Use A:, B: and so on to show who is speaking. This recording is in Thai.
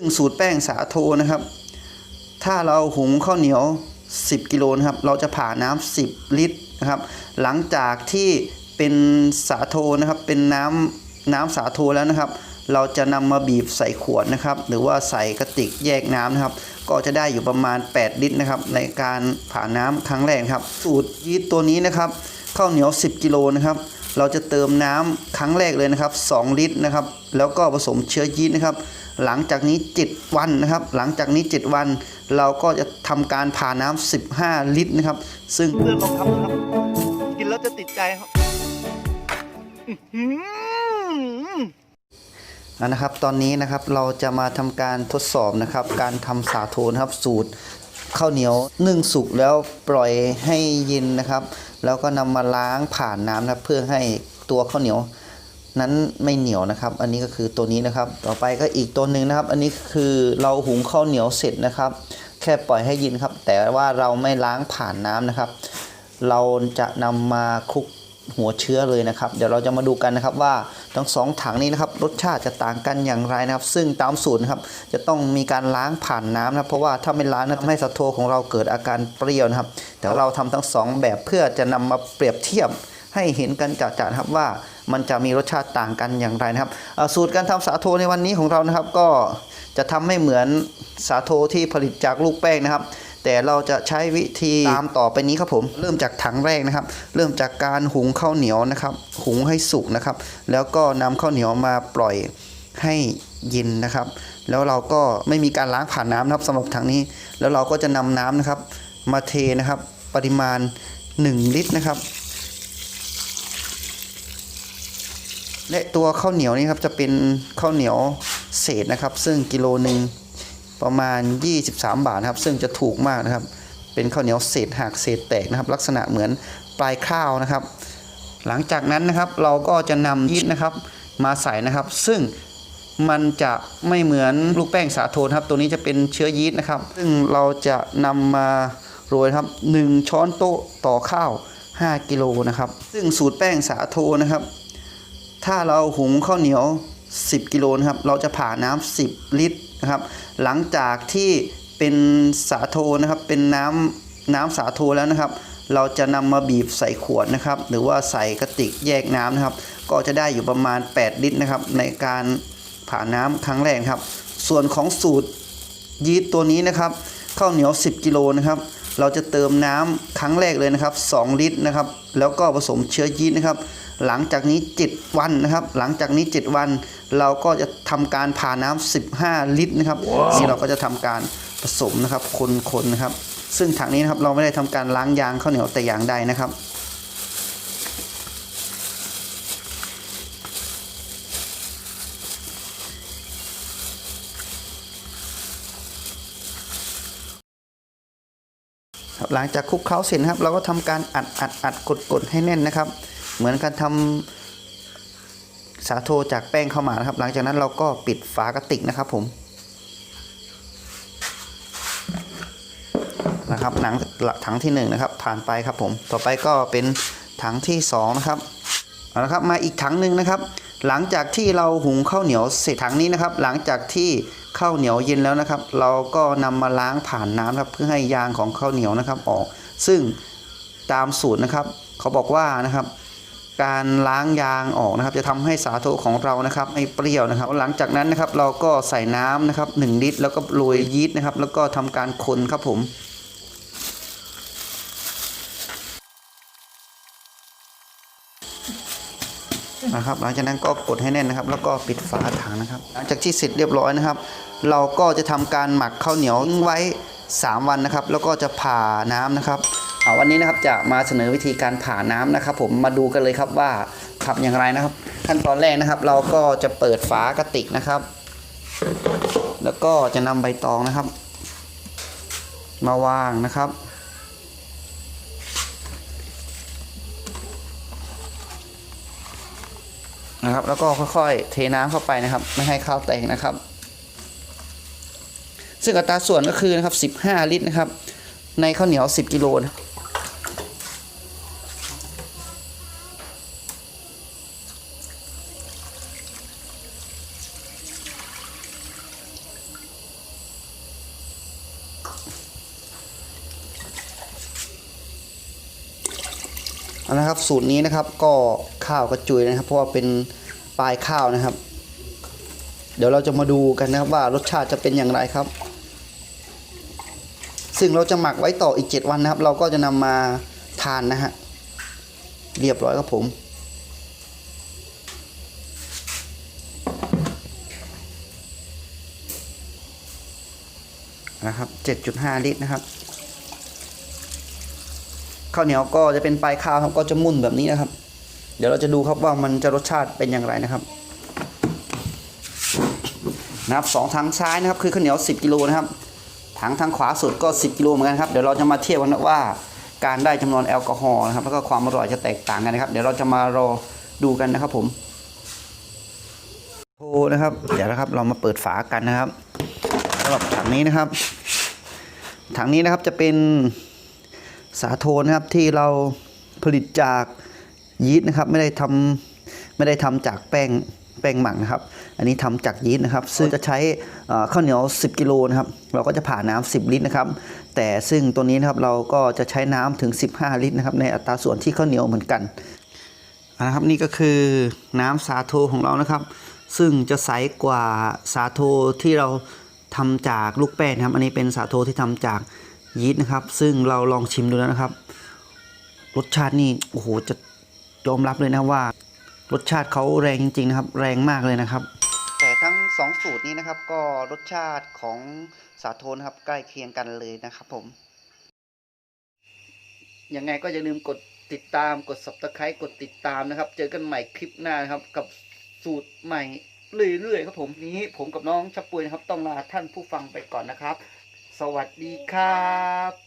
A: ซึ่งสูตรแป้งสาโทนะครับ ถ้าเราหุงข้าวเหนียว 10 กิโลนะครับ เราจะผ่าน้ำ10 ลิตรนะครับ หลังจากที่เป็นสาโทนะครับ เป็นน้ำน้ำสาโทแล้วนะครับ เราจะนำมาบีบใส่ขวดนะครับ หรือว่าใส่กระติกแยกน้ำนะครับ ก็จะได้อยู่ประมาณ 8 ลิตรนะครับ ในการผ่าน้ำครั้งแรกครับ สูตรยีสต์ตัวนี้นะครับ ข้าวเหนียว 10 กิโลนะครับ เราจะเติมน้ำครั้งแรกเลยนะครับ 2 ลิตรนะครับ แล้วก็ผสมเชื้อยีสต์นะครับ หลังจากนี้ 7 วันนะครับ หลังจากนี้ 7 วัน เราก็จะทำการผ่าน้ำ15 ลิตรนะครับ ซึ่ง
B: เพื่อนลองทำนะครับ กินแล้วจะติดใจครับ
A: นะครับ ตอนนี้นะครับเราจะมาทำการทดสอบนะครับ การทำสาโทนะครับสูตร ข้าวเหนียวนึ่งสุกแล้วปล่อยให้เย็นนะครับ แล้วก็นำมาล้างผ่านน้ำนะครับ เพื่อให้ตัวข้าวเหนียวนั้นไม่เหนียวนะครับ อันนี้ก็คือตัวนี้นะครับ ต่อไปก็อีกตัวหนึ่งนะครับ อันนี้คือเราหุงข้าวเหนียวเสร็จนะครับ แค่ปล่อยให้เย็นครับ แต่ว่าเราไม่ล้างผ่านน้ำนะครับ เราจะนำมาคลุก หัวเชื้อเลยนะครับ เดี๋ยวเราจะมาดูกันนะครับว่าทั้งสองถังนี้นะครับรสชาติจะต่างกันอย่างไรนะครับ ซึ่งตามสูตรนะครับจะต้องมีการล้างผ่านน้ำนะครับเพราะว่าถ้าไม่ล้างนะทำให้สัตว์โทของเราเกิดอาการเปรี้ยวนะครับ แต่เราทำทั้งสองแบบเพื่อจะนำมาเปรียบเทียบให้เห็นกันจัดๆนะครับว่ามันจะมีรสชาติต่างกันอย่างไรนะครับ สูตรการทำสาโทในวันนี้ของเรานะครับ ก็จะทำไม่เหมือนสาโทที่ผลิตจากลูกแป้งนะครับ แต่เราจะใช้วิธีตามต่อไปนี้ครับผม เริ่มจากถังแรกนะครับ เริ่มจากการหุงข้าวเหนียวนะครับ หุงให้สุกนะครับ แล้วก็นำข้าวเหนียวมาปล่อยให้เย็นนะครับ แล้วเราก็ไม่มีการล้างผ่านน้ำนะครับสำหรับถังนี้ แล้วเราก็จะนำน้ำนะครับ มาเทนะครับ ปริมาณ 1 ลิตรนะครับและตัวข้าวเหนียวนี่ครับจะเป็นข้าวเหนียวเศษนะครับ ซึ่งกิโลหนึ่ง ประมาณ 23 บาทนะครับ ซึ่งจะถูกมากนะครับ เป็นข้าวเหนียวเศษหักเศษแตกนะครับ ลักษณะเหมือนปลายข้าวนะครับ หลังจากนั้นนะครับเราก็จะนำยีสต์นะครับมาใส่นะครับ ซึ่งมันจะไม่เหมือนลูกแป้งสาโทนครับ ตัวนี้จะเป็นเชื้อยีสต์นะครับ ซึ่งเราจะนำมาโรยครับ 1 ช้อนโต๊ะต่อข้าว 5 กิโลนะครับ ซึ่งสูตรแป้งสาโทนะครับ ถ้าเราหุงข้าวเหนียว 10 กิโลนะครับ เราจะผ่าน้ำ10 ลิตร นะครับ หลังจากที่เป็นสาโทนะครับ เป็นน้ำน้ำสาโทแล้วนะครับ เราจะนำมาบีบใส่ขวดนะครับ หรือว่าใส่กระติกแยกน้ำนะครับ ก็จะได้อยู่ประมาณ 8 ลิตรนะครับ ในการผ่าน้ำครั้งแรกครับ ส่วนของสูตรยีสต์ตัวนี้นะครับข้าวเหนียว 10 กิโลนะครับ เราจะเติมน้ำครั้งแรกเลยนะครับ 2 ลิตรนะครับ แล้วก็ผสมเชื้อยีสต์นะครับ หลังจากนี้ 7 วันนะครับ หลังจากนี้ 7 วัน เราก็จะทำการผ่าน้ำ15 ลิตรนะครับนี่เราก็จะทำการผสมนะครับ คนๆนะครับ ซึ่งถังนี้นะครับเราไม่ได้ทำการล้างยางข้าวเหนียวแต่อย่างใดนะครับครับหลังจากคลุกเคล้าเสร็จนะครับ เราก็ทำการอัดอัดอัดกดกดให้แน่นนะครับ เหมือนการทำสาโทจากแป้งเข้าวหมากนะครับ หลังจากนั้นเราก็ปิดฝากระติกนะครับผมนะครับหนังถังที่หนึ่งนะครับผ่านไปครับผมต่อไปก็เป็นถังที่สองนะครับเอาละครับมาอีกถังหนึ่งนะครับ หลังจากที่เราหุงข้าวเหนียวเสร็จถังนี้นะครับ หลังจากที่ข้าวเหนียวเย็นแล้วนะครับ เราก็นำมาล้างผ่านน้ำครับ เพื่อให้ยางของข้าวเหนียวนะครับออก ซึ่งตามสูตรนะครับ เขาบอกว่านะครับ การล้างยางออกนะครับ จะทำให้สาโทของเรานะครับไม่เปรี้ยวนะครับ หลังจากนั้นนะครับเราก็ใส่น้ำนะครับ1ลิตร แล้วก็โรยยีสต์นะครับ แล้วก็ทำการคนครับผมนะครับหลังจากนั้นก็กดให้แน่นนะครับ แล้วก็ปิดฝาถังนะครับ หลังจากที่เสร็จเรียบร้อยนะครับ เราก็จะทำการหมักข้าวเหนียวไว้ 3 วันนะครับ แล้วก็จะผ่าน้ำนะครับ วันนี้นะครับจะมาเสนอวิธีการผ่าน้ำนะครับ ผมมาดูกันเลยครับว่าทำอย่างไรนะครับ ขั้นตอนแรกนะครับ เราก็จะเปิดฝากระติกนะครับ แล้วก็จะนำใบตองนะครับ มาวางนะครับ นะครับ แล้วก็ค่อยๆ เทน้ำเข้าไปนะครับ ไม่ให้ข้าวแตกนะครับ ซึ่งอัตราส่วนก็คือนะครับ 15 ลิตรนะครับในข้าวเหนียว 10 กิโลนะ นะครับสูตรนี้นะครับก็ข้าวกระจุยนะครับ เพราะว่าเป็นปลายข้าวนะครับ เดี๋ยวเราจะมาดูกันนะครับว่ารสชาติจะเป็นอย่างไรครับ ซึ่งเราจะหมักไว้ต่ออีก 7 วันนะครับ เราก็จะนำมาทานนะฮะเรียบร้อยครับผมนะครับ7.5 ลิตรนะครับ ข้าวเหนียวก็จะเป็นปลายข้าวครับก็จะมุ่นแบบนี้นะครับ เดี๋ยวเราจะดูครับว่ามันจะรสชาติเป็นอย่างไรนะครับนะครับสองทางซ้ายนะครับคือข้าวเหนียว 10 กิโลนะครับถังทางขวาสุดก็ 10 กิโลเหมือนกันครับเดี๋ยวเราจะมาเทียบกันนะว่าการได้จำนวนแอลกอฮอล์นะครับแล้วก็ความอร่อยจะแตกต่างกันนะครับ เดี๋ยวเราจะมารอดูกันนะครับผมโทนะครับเดี๋ยวนะครับเรามาเปิดฝากันนะครับสำหรับถังนี้นะครับถังนี้นะครับจะเป็น สาโทนะครับที่เราผลิตจากยีสต์นะครับ ไม่ได้ทำไม่ได้ทำจากแป้งแป้งหมักนะครับ อันนี้ทำจากยีสต์นะครับ ซึ่งจะใช้ข้าวเหนียว 10 กิโลนะครับ เราก็จะผ่าน้ำ10 ลิตรนะครับ แต่ซึ่งตัวนี้นะครับเราก็จะใช้น้ำถึง 15 ลิตรนะครับ ในอัตราส่วนที่ข้าวเหนียวเหมือนกันนะครับนี่ก็คือน้ำสาโทของเรานะครับ ซึ่งจะใสกว่าสาโทที่เราทำจากลูกแป้งครับ อันนี้เป็นสาโทที่ทำจาก ยีสต์นะครับ ซึ่งเราลองชิมดูแล้วนะครับ รสชาตินี่โอ้โหจะยอมรับเลยนะว่า รสชาติเขาแรงจริงๆนะครับ แรงมากเลยนะครับ แต่ทั้งสองสูตรนี้นะครับ ก็รสชาติของสาโทนะครับ ใกล้เคียงกันเลยนะครับผมยังไงก็อย่าลืมกดติดตามกด subscribe กดติดตามนะครับ เจอกันใหม่คลิปหน้านะครับ กับสูตรใหม่เรื่อยๆครับผมนี้ผมกับน้องชับปุยนะครับ ต้องลาท่านผู้ฟังไปก่อนนะครับ สวัสดีครับ